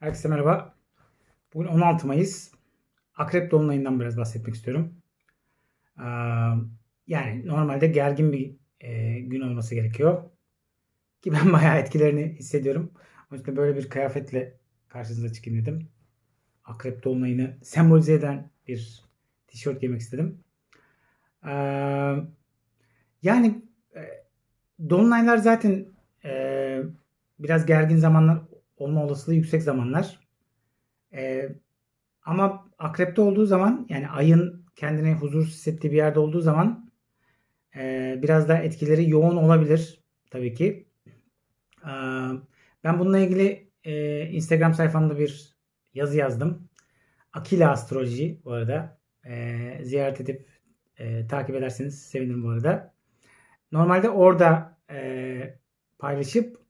Herkese merhaba. Bugün 16 Mayıs. Akrep Dolunay'ından biraz bahsetmek istiyorum. Ee, Yani normalde gergin bir e, gün olması gerekiyor. Ki ben bayağı etkilerini hissediyorum. O yüzden böyle bir kıyafetle karşınıza çıkayım dedim. Akrep Dolunay'ını sembolize eden bir tişört giymek istedim. Ee, Yani e, Dolunaylar zaten e, biraz gergin zamanlar olma olasılığı yüksek zamanlar. Ee, ama akrepte olduğu zaman yani ayın kendini huzursuz hissettiği bir yerde olduğu zaman e, biraz daha etkileri yoğun olabilir tabii ki. Ee, ben bununla ilgili e, Instagram sayfamda bir yazı yazdım. Akila Astroloji bu arada. E, ziyaret edip e, takip ederseniz sevinirim bu arada. Normalde orada e, paylaşıp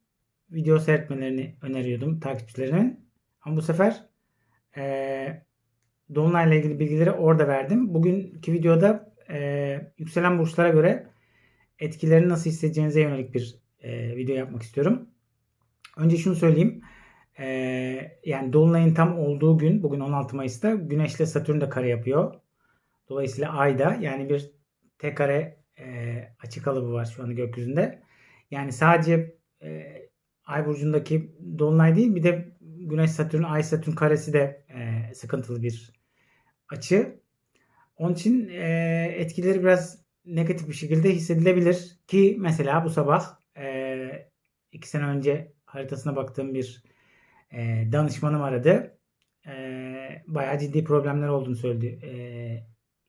video seyretmelerini öneriyordum takipçilerimin. Ama bu sefer e, Dolunay'la ilgili bilgileri orada verdim. Bugünkü videoda e, yükselen burçlara göre etkilerini nasıl hissedeceğinize yönelik bir e, video yapmak istiyorum. Önce şunu söyleyeyim. E, yani Dolunay'ın tam olduğu gün bugün 16 Mayıs'ta Güneş'le Satürn de kare yapıyor. Dolayısıyla Ay'da yani bir tek kare e, açık kalıbı var şu anda gökyüzünde. Yani sadece e, Ay burcundaki dolunay değil bir de Güneş Satürn Ay Satürn karesi de e, sıkıntılı bir açı. Onun için e, etkileri biraz negatif bir şekilde hissedilebilir ki mesela bu sabah e, iki sene önce haritasına baktığım bir e, danışmanım aradı. E, bayağı ciddi problemler olduğunu söyledi e,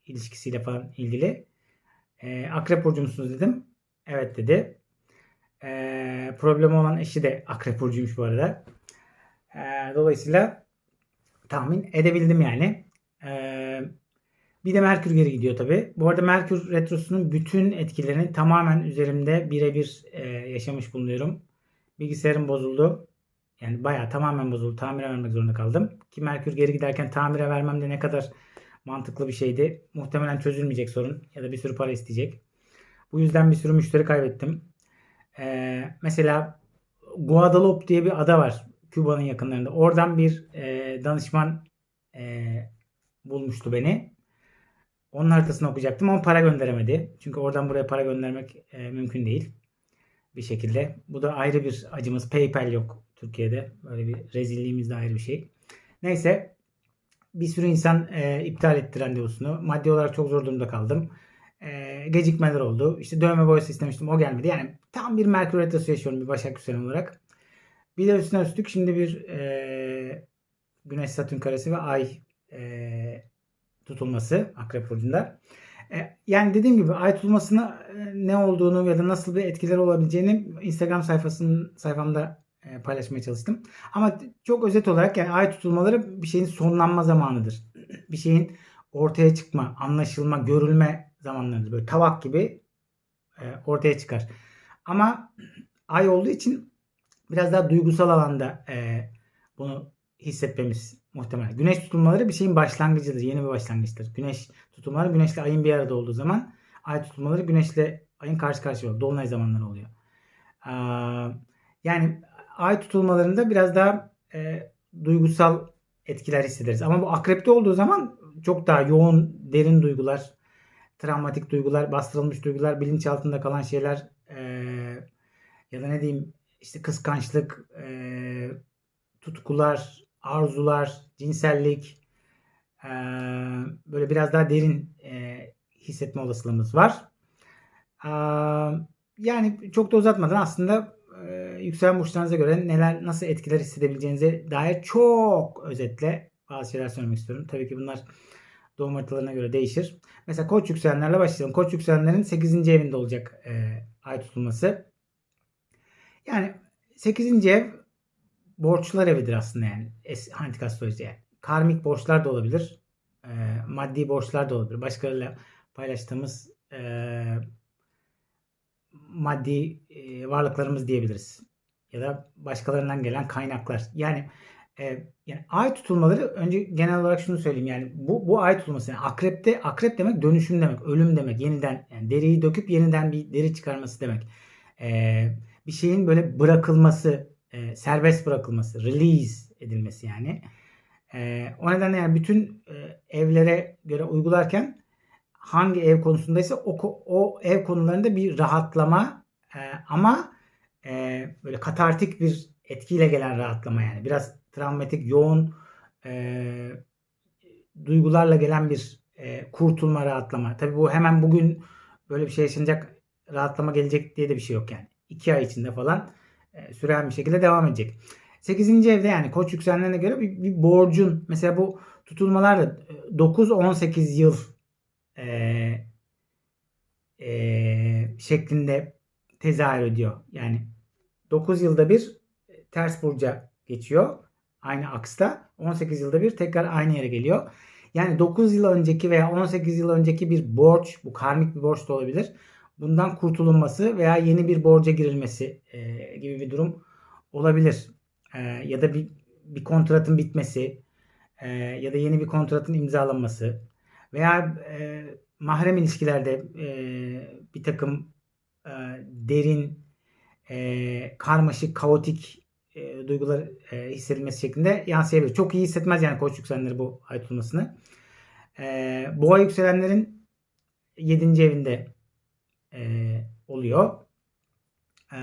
ilişkisiyle falan ilgili. E, Akrep burcu musunuz dedim. Evet dedi. E, problemi olan eşi de Akrep burcuymuş bu arada. E, dolayısıyla tahmin edebildim yani. E, bir de Merkür geri gidiyor tabi. Bu arada Merkür Retrosu'nun bütün etkilerini tamamen üzerimde birebir e, yaşamış bulunuyorum. Bilgisayarım bozuldu. Yani bayağı tamamen bozuldu. Tamire vermek zorunda kaldım. Ki Merkür geri giderken tamire vermem de ne kadar mantıklı bir şeydi. Muhtemelen çözülmeyecek sorun ya da bir sürü para isteyecek. Bu yüzden bir sürü müşteri kaybettim. Ee, mesela Guadalupe diye bir ada var Küba'nın yakınlarında. Oradan bir e, danışman e, bulmuştu beni. Onun haritasını okuyacaktım ama para gönderemedi. Çünkü oradan buraya para göndermek e, mümkün değil. Bir şekilde. Bu da ayrı bir acımız. PayPal yok Türkiye'de. Böyle bir rezilliğimiz de ayrı bir şey. Neyse bir sürü insan e, iptal etti randevusunu. Maddi olarak çok zor durumda kaldım. E, gecikmeler oldu. İşte dövme boyası istemiştim. O gelmedi. Yani tam bir Merkür Retrosu yaşıyorum bir Başak Yükselen olarak. Bir de üstüne üstlük şimdi bir e, Güneş Satürn karesi ve Ay e, tutulması Akrep Burcu'nda. E, yani dediğim gibi ay tutulmasına e, ne olduğunu ya da nasıl bir etkileri olabileceğini Instagram sayfasının sayfamda e, paylaşmaya çalıştım. Ama çok özet olarak yani ay tutulmaları bir şeyin sonlanma zamanıdır. Bir şeyin ortaya çıkma, anlaşılma, görülme zamanlarıdır. Böyle tavak gibi e, ortaya çıkar. Ama ay olduğu için biraz daha duygusal alanda e, bunu hissetmemiz muhtemelen. Güneş tutulmaları bir şeyin başlangıcıdır. Yeni bir başlangıçtır. Güneş tutulmaları güneşle ayın bir arada olduğu zaman ay tutulmaları güneşle ayın karşı karşıya oluyor. Dolunay zamanları oluyor. Ee, yani ay tutulmalarında biraz daha e, duygusal etkiler hissederiz. Ama bu akrepte olduğu zaman çok daha yoğun, derin duygular, travmatik duygular, bastırılmış duygular, bilinç altında kalan şeyler e, ya da ne diyeyim işte kıskançlık, e, tutkular, arzular, cinsellik e, böyle biraz daha derin e, hissetme olasılığımız var. E, yani çok da uzatmadan aslında e, yükselen burçlarınıza göre neler nasıl etkiler hissedebileceğinize dair çok özetle bazı şeyler söylemek istiyorum. Tabii ki bunlar doğum haritalarına göre değişir. Mesela koç yükselenlerle başlayalım. Koç yükselenlerin 8. evinde olacak e, ay tutulması. Yani 8. ev borçlar evidir aslında yani. Antik astroloji yani. Karmik borçlar da olabilir. E, maddi borçlar da olabilir. Başkalarıyla paylaştığımız e, maddi e, varlıklarımız diyebiliriz. Ya da başkalarından gelen kaynaklar. Yani e, yani ay tutulmaları önce genel olarak şunu söyleyeyim yani bu bu ay tutulması yani akrepte akrep demek dönüşüm demek, ölüm demek, yeniden yani deriyi döküp yeniden bir deri çıkarması demek. E, bir şeyin böyle bırakılması, e, serbest bırakılması, release edilmesi yani. E, o nedenle yani bütün e, evlere göre uygularken hangi ev konusundaysa o, o ev konularında bir rahatlama e, ama e, böyle katartik bir etkiyle gelen rahatlama yani biraz travmatik yoğun e, duygularla gelen bir e, kurtulma rahatlama. Tabii bu hemen bugün böyle bir şey yaşanacak rahatlama gelecek diye de bir şey yok yani. 2 ay içinde falan e, süren bir şekilde devam edecek. 8. evde yani koç yükselenlerine göre bir, bir borcun mesela bu tutulmalar da 9-18 yıl e, e, şeklinde tezahür ediyor. Yani 9 yılda bir ters burca geçiyor. Aynı aksta. 18 yılda bir tekrar aynı yere geliyor. Yani 9 yıl önceki veya 18 yıl önceki bir borç, bu karmik bir borç da olabilir. Bundan kurtulunması veya yeni bir borca girilmesi e, gibi bir durum olabilir. E, ya da bir, bir kontratın bitmesi e, ya da yeni bir kontratın imzalanması veya e, mahrem ilişkilerde e, bir takım e, derin, e, karmaşık, kaotik e, duygular e, hissedilmesi şeklinde yansıyabilir. Çok iyi hissetmez yani koç yükselenleri bu ay tutulmasını. E, boğa yükselenlerin 7. evinde e, oluyor. E,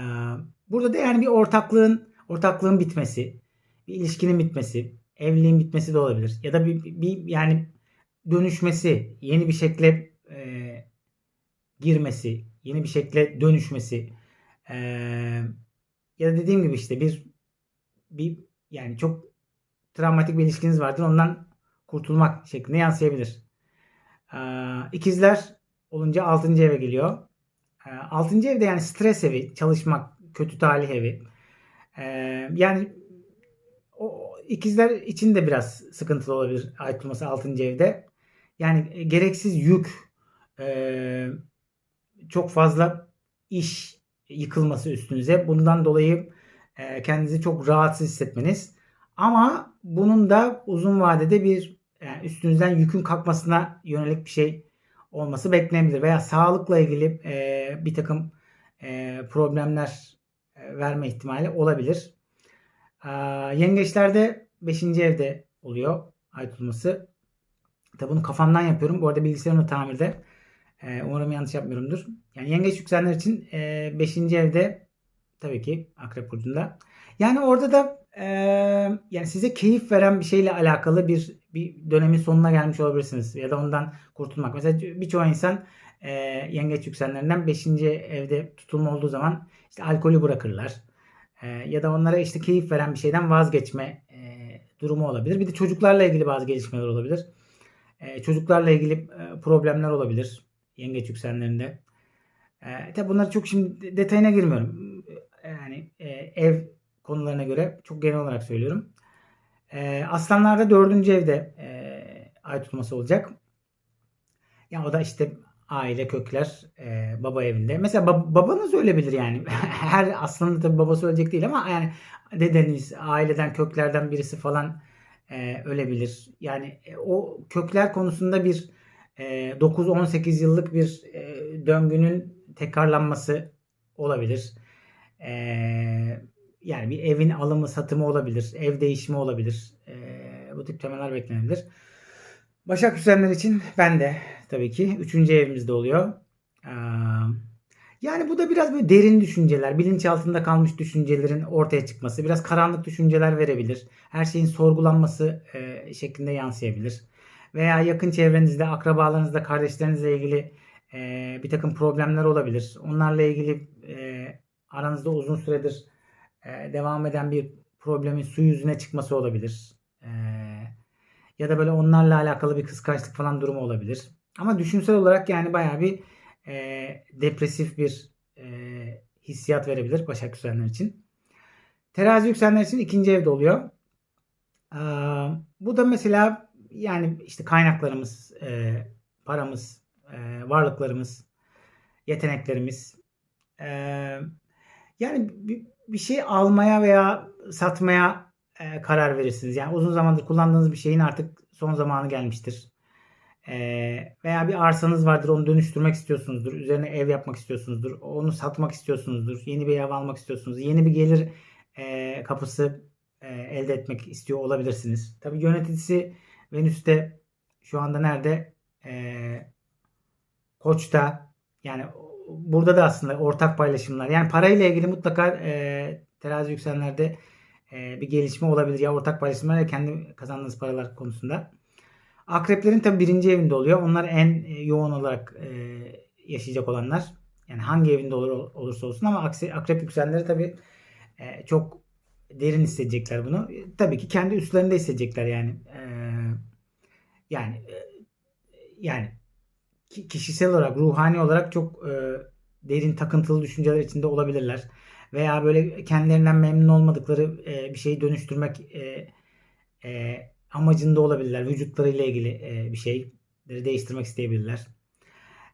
burada da yani bir ortaklığın ortaklığın bitmesi, bir ilişkinin bitmesi, evliliğin bitmesi de olabilir. Ya da bir, bir yani dönüşmesi, yeni bir şekle e, girmesi, yeni bir şekle dönüşmesi e, ya da dediğim gibi işte bir bir yani çok travmatik bir ilişkiniz vardır. Ondan kurtulmak şeklinde yansıyabilir. E, ikizler olunca 6. eve geliyor. E, 6. evde yani stres evi, çalışmak, kötü talih evi. E, yani o ikizler için de biraz sıkıntılı olabilir ay tutulması 6. evde. Yani gereksiz yük, e, çok fazla iş yıkılması üstünüze. Bundan dolayı e, kendinizi çok rahatsız hissetmeniz. Ama bunun da uzun vadede bir yani üstünüzden yükün kalkmasına yönelik bir şey olması beklenebilir. Veya sağlıkla ilgili e, bir takım e, problemler e, verme ihtimali olabilir. E, yengeçlerde 5. evde oluyor ay tutulması. Tabi bunu kafamdan yapıyorum. Bu arada bilgisayarım da tamirde. E, umarım yanlış yapmıyorumdur. Yani yengeç yükselenler için 5. E, evde tabii ki Akrep Burcu'nda. Yani orada da e, yani size keyif veren bir şeyle alakalı bir bir dönemin sonuna gelmiş olabilirsiniz. Ya da ondan kurtulmak. Mesela birçok insan e, yengeç yükselenlerinden 5. evde tutulma olduğu zaman işte alkolü bırakırlar. E, ya da onlara işte keyif veren bir şeyden vazgeçme e, durumu olabilir. Bir de çocuklarla ilgili bazı gelişmeler olabilir. E, çocuklarla ilgili problemler olabilir yengeç yükselenlerinde. E, tabi bunları çok şimdi detayına girmiyorum. E, ev konularına göre çok genel olarak söylüyorum. E, aslanlarda dördüncü evde e, ay tutması olacak. Ya o da işte aile kökler e, baba evinde. Mesela bab- babanız ölebilir yani. Her aslında tabii babası ölecek değil ama yani dedeniz aileden köklerden birisi falan e, ölebilir. Yani e, o kökler konusunda bir e, 9-18 yıllık bir e, döngünün tekrarlanması olabilir. E, yani bir evin alımı satımı olabilir. Ev değişimi olabilir. E, bu tip temeller beklenebilir. Başak Hüseyinler için ben de tabii ki 3. evimizde oluyor. Yani bu da biraz böyle derin düşünceler, bilinçaltında kalmış düşüncelerin ortaya çıkması, biraz karanlık düşünceler verebilir. Her şeyin sorgulanması şeklinde yansıyabilir. Veya yakın çevrenizde, akrabalarınızda, kardeşlerinizle ilgili bir takım problemler olabilir. Onlarla ilgili aranızda uzun süredir e, devam eden bir problemin su yüzüne çıkması olabilir. E, ya da böyle onlarla alakalı bir kıskançlık falan durumu olabilir. Ama düşünsel olarak yani bayağı bir e, depresif bir e, hissiyat verebilir Başak Yükselenler için. Terazi Yükselenler için ikinci evde oluyor. E, bu da mesela yani işte kaynaklarımız, e, paramız, e, varlıklarımız, yeteneklerimiz. E, yani bir, şey almaya veya satmaya e, karar verirsiniz. Yani uzun zamandır kullandığınız bir şeyin artık son zamanı gelmiştir. E, veya bir arsanız vardır onu dönüştürmek istiyorsunuzdur. Üzerine ev yapmak istiyorsunuzdur. Onu satmak istiyorsunuzdur. Yeni bir ev almak istiyorsunuz. Yeni bir gelir e, kapısı e, elde etmek istiyor olabilirsiniz. Tabii yöneticisi Venüs'te şu anda nerede? E, Koç'ta yani burada da aslında ortak paylaşımlar. Yani parayla ilgili mutlaka e, terazi yükselenlerde e, bir gelişme olabilir. Ya ortak paylaşımlar ya kendi kazandığınız paralar konusunda. Akreplerin tabi birinci evinde oluyor. Onlar en e, yoğun olarak e, yaşayacak olanlar. Yani hangi evinde olur olursa olsun ama aksi, akrep yükselenleri tabi e, çok derin hissedecekler bunu. E, tabii ki kendi üstlerinde hissedecekler yani. E, yani e, yani kişisel olarak, ruhani olarak çok e, derin takıntılı düşünceler içinde olabilirler. Veya böyle kendilerinden memnun olmadıkları e, bir şeyi dönüştürmek e, e, amacında olabilirler. Vücutlarıyla ilgili e, bir şeyleri değiştirmek isteyebilirler.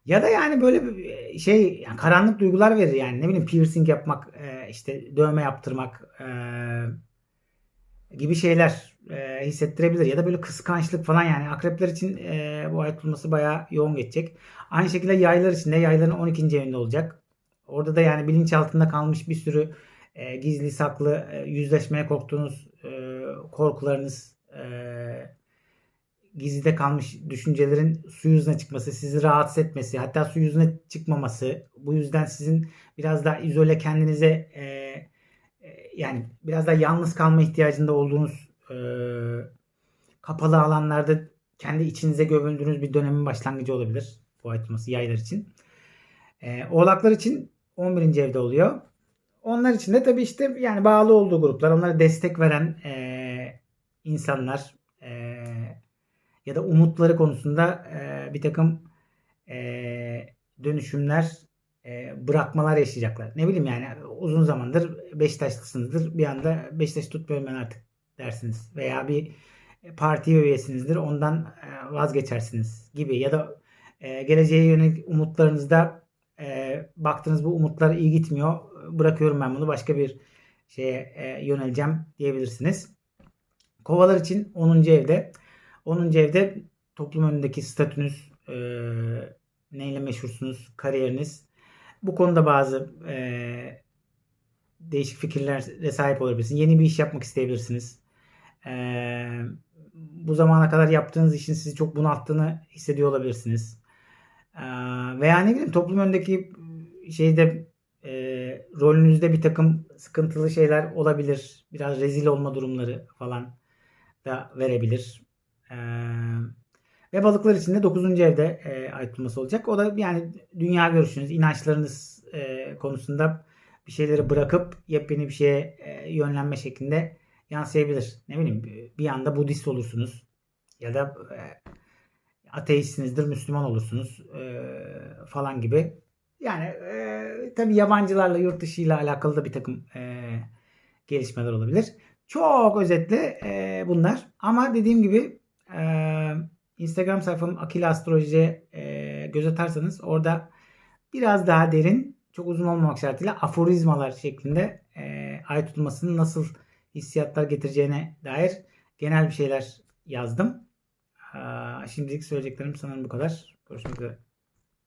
Ya da yani böyle bir şey yani karanlık duygular verir yani ne bileyim piercing yapmak, e, işte dövme yaptırmak e, gibi şeyler e, hissettirebilir. Ya da böyle kıskançlık falan yani akrepler için e, bu ay tutulması bayağı yoğun geçecek. Aynı şekilde yaylar için de yayların 12. evinde olacak. Orada da yani bilinç altında kalmış bir sürü e, gizli saklı e, yüzleşmeye korktuğunuz e, korkularınız e, gizlide kalmış düşüncelerin su yüzüne çıkması, sizi rahatsız etmesi, hatta su yüzüne çıkmaması, bu yüzden sizin biraz daha izole kendinize e, e, yani biraz daha yalnız kalma ihtiyacında olduğunuz e, kapalı alanlarda kendi içinize gömüldüğünüz bir dönemin başlangıcı olabilir bu tutulması yaylar için. E, oğlaklar için 11. evde oluyor. Onlar için de tabii işte yani bağlı olduğu gruplar, onlara destek veren e, insanlar e, ya da umutları konusunda e, bir takım dönüşümler, bırakmalar yaşayacaklar. Ne bileyim yani uzun zamandır Beşiktaşlısınızdır. Bir anda Beşiktaş tutmuyorum ben artık dersiniz. Veya bir parti üyesinizdir. Ondan e, vazgeçersiniz gibi. Ya da e, geleceğe yönelik umutlarınızda e, baktınız bu umutlar iyi gitmiyor. Bırakıyorum ben bunu başka bir şeye e, yöneleceğim diyebilirsiniz. Kovalar için 10. evde. 10. evde toplum önündeki statünüz, e, neyle meşhursunuz, kariyeriniz. Bu konuda bazı e, değişik fikirlere sahip olabilirsiniz. Yeni bir iş yapmak isteyebilirsiniz. E, bu zamana kadar yaptığınız işin sizi çok bunalttığını hissediyor olabilirsiniz. E, veya ne bileyim toplum önündeki şeyde e, rolünüzde bir takım sıkıntılı şeyler olabilir. Biraz rezil olma durumları falan da verebilir. E, ve balıklar için de 9. evde e, ay tutulması olacak. O da yani dünya görüşünüz, inançlarınız e, konusunda bir şeyleri bırakıp yepyeni bir şeye e, yönlenme şeklinde yansıyabilir. Ne bileyim bir anda Budist olursunuz ya da e, ateistsinizdir, Müslüman olursunuz e, falan gibi. Yani e, tabii yabancılarla, yurt dışı ile alakalı da bir takım e, gelişmeler olabilir. Çok özetle e, bunlar. Ama dediğim gibi e, Instagram sayfam Akila Astroloji'ye e, göz atarsanız orada biraz daha derin, çok uzun olmamak şartıyla aforizmalar şeklinde e, ay tutulmasının nasıl hissiyatlar getireceğine dair genel bir şeyler yazdım. Şimdilik söyleyeceklerim sanırım bu kadar. Görüşmek üzere.